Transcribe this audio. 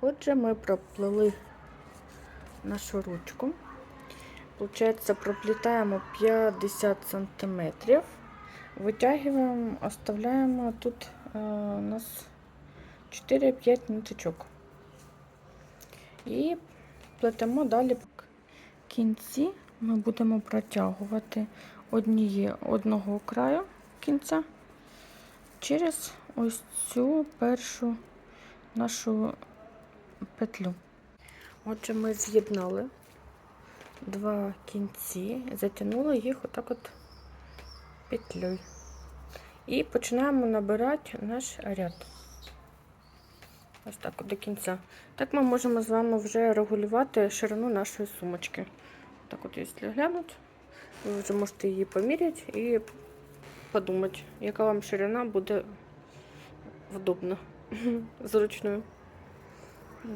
Отже, ми проплели нашу ручку. Получається, проплітаємо 50 см. Витягуємо, оставляємо тут е, у нас 4-5 ниточок. І плетемо далі. В кінці ми будемо протягувати одніє, одного краю кінця через ось цю першу нашу петлю. Отже, ми з'єднали два кінці, затягнули їх отак от петлею. І починаємо набирати наш ряд. Ось так от до кінця. Так ми можемо з вами вже регулювати ширину нашої сумочки. Так от, якщо глянути, ви вже можете її поміряти і подумати, яка вам ширина буде вдобна, зручною.